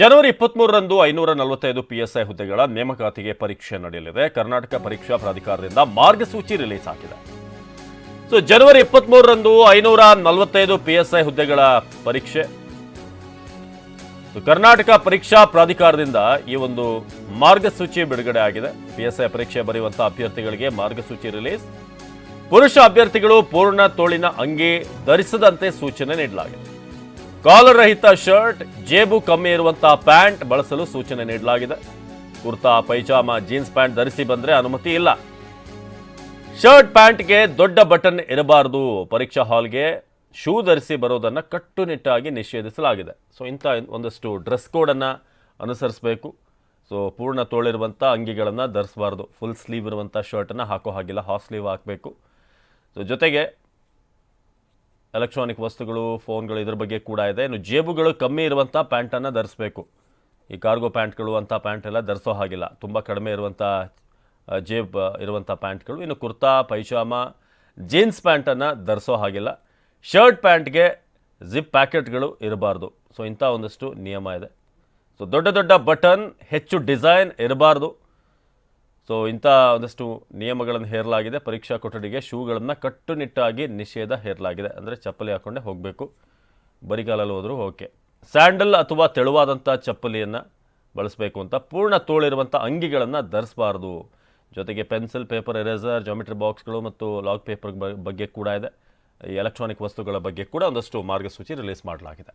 ಜನವರಿ ಇಪ್ಪತ್ಮೂರರಂದು ಐನೂರ ನಲವತ್ತೈದು ಪಿಎಸ್ಐ ಹುದ್ದೆಗಳ ನೇಮಕಾತಿಗೆ ಪರೀಕ್ಷೆ ನಡೆಯಲಿದೆ. ಕರ್ನಾಟಕ ಪರೀಕ್ಷಾ ಪ್ರಾಧಿಕಾರದಿಂದ ಮಾರ್ಗಸೂಚಿ ರಿಲೀಸ್ ಆಗಿದೆ. ಸೊ ಜನವರಿ ಇಪ್ಪತ್ಮೂರರಂದು ಐನೂರ ನಲವತ್ತೈದು ಪಿಎಸ್ಐ ಹುದ್ದೆಗಳ ಪರೀಕ್ಷೆ. ಕರ್ನಾಟಕ ಪರೀಕ್ಷಾ ಪ್ರಾಧಿಕಾರದಿಂದ ಈ ಒಂದು ಮಾರ್ಗಸೂಚಿ ಬಿಡುಗಡೆ ಆಗಿದೆ. ಪಿಎಸ್ಐ ಪರೀಕ್ಷೆ ಬರೆಯುವಂತಹ ಅಭ್ಯರ್ಥಿಗಳಿಗೆ ಮಾರ್ಗಸೂಚಿ ರಿಲೀಸ್. ಪುರುಷ ಅಭ್ಯರ್ಥಿಗಳು ಪೂರ್ಣ ತೋಳಿನ ಅಂಗಿ ಧರಿಸದಂತೆ ಸೂಚನೆ ನೀಡಲಾಗಿದೆ. ಕಾಲರ್ ರಹಿತ ಶರ್ಟ್, ಜೇಬು ಕಮ್ಮಿ ಇರುವಂತಹ ಪ್ಯಾಂಟ್ ಬಳಸಲು ಸೂಚನೆ ನೀಡಲಾಗಿದೆ. ಕುರ್ತಾ, ಪೈಜಾಮ, ಜೀನ್ಸ್ ಪ್ಯಾಂಟ್ ಧರಿಸಿ ಬಂದರೆ ಅನುಮತಿ ಇಲ್ಲ. ಶರ್ಟ್ ಪ್ಯಾಂಟ್ಗೆ ದೊಡ್ಡ ಬಟನ್ ಇರಬಾರದು. ಪರೀಕ್ಷಾ ಹಾಲ್ಗೆ ಶೂ ಧರಿಸಿ ಬರೋದನ್ನು ಕಟ್ಟುನಿಟ್ಟಾಗಿ ನಿಷೇಧಿಸಲಾಗಿದೆ. ಸೊ ಇಂಥ ಒಂದಷ್ಟು ಡ್ರೆಸ್ ಕೋಡನ್ನು ಅನುಸರಿಸಬೇಕು. ಸೊ ಪೂರ್ಣ ತೋಳಿರುವಂಥ ಅಂಗಿಗಳನ್ನು ಧರಿಸಬಾರ್ದು. ಫುಲ್ ಸ್ಲೀವ್ ಇರುವಂಥ ಶರ್ಟನ್ನು ಹಾಕೋ ಹಾಗಿಲ್ಲ. ಹಾಫ್ ಸ್ಲೀವ್ ಹಾಕಬೇಕು. ಸೊ ಜೊತೆಗೆ ಎಲೆಕ್ಟ್ರಾನಿಕ್ ವಸ್ತುಗಳು, ಫೋನ್ಗಳು ಇದ್ರ ಬಗ್ಗೆ ಕೂಡ ಇದೆ. ಇನ್ನು ಜೇಬುಗಳು ಕಮ್ಮಿ ಇರುವಂಥ ಪ್ಯಾಂಟನ್ನು ಧರಿಸಬೇಕು. ಈ ಕಾರ್ಗೋ ಪ್ಯಾಂಟ್ಗಳು ಅಂಥ ಪ್ಯಾಂಟ್ ಎಲ್ಲ ಧರಿಸೋ ಹಾಗಿಲ್ಲ. ತುಂಬ ಕಡಿಮೆ ಇರುವಂಥ ಜೇಬ್ ಇರುವಂಥ ಪ್ಯಾಂಟ್ಗಳು. ಇನ್ನು ಕುರ್ತಾ, ಪೈಜಾಮ, ಜೀನ್ಸ್ ಪ್ಯಾಂಟನ್ನು ಧರಿಸೋ ಹಾಗಿಲ್ಲ. ಶರ್ಟ್ ಪ್ಯಾಂಟ್ಗೆ ಜಿಪ್ ಪ್ಯಾಕೆಟ್ಗಳು ಇರಬಾರ್ದು. ಸೊ ಇಂಥ ಒಂದಷ್ಟು ನಿಯಮ ಇದೆ. ಸೊ ದೊಡ್ಡ ದೊಡ್ಡ ಬಟನ್, ಹೆಚ್ಚು ಡಿಸೈನ್ ಇರಬಾರ್ದು. ಸೊ ಇಂಥ ಒಂದಷ್ಟು ನಿಯಮಗಳನ್ನು ಹೇರಲಾಗಿದೆ. ಪರೀಕ್ಷಾ ಕೊಠಡಿಗೆ ಶೂಗಳನ್ನು ಕಟ್ಟುನಿಟ್ಟಾಗಿ ನಿಷೇಧ ಹೇರಲಾಗಿದೆ. ಅಂದರೆ ಚಪ್ಪಲಿ ಹಾಕ್ಕೊಂಡೇ ಹೋಗಬೇಕು. ಬರಿಗಾಲಲ್ಲಿ ಹೋದರೂ ಓಕೆ. ಸ್ಯಾಂಡಲ್ ಅಥವಾ ತೆಳುವಾದಂಥ ಚಪ್ಪಲಿಯನ್ನು ಬಳಸಬೇಕು ಅಂತ ಪೂರ್ಣ ತೋಳಿರುವಂಥ ಅಂಗಿಗಳನ್ನು ಧರಿಸಬಾರ್ದು. ಜೊತೆಗೆ ಪೆನ್ಸಿಲ್, ಪೇಪರ್, ಎರೇಸರ್, ಜಾಮಿಟ್ರಿ ಬಾಕ್ಸ್ಗಳು ಮತ್ತು ಲಾಗ್ ಪೇಪರ್ ಬಗ್ಗೆ ಕೂಡ ಇದೆ. ಎಲೆಕ್ಟ್ರಾನಿಕ್ ವಸ್ತುಗಳ ಬಗ್ಗೆ ಕೂಡ ಒಂದಷ್ಟು ಮಾರ್ಗಸೂಚಿ ರಿಲೀಸ್ ಮಾಡಲಾಗಿದೆ.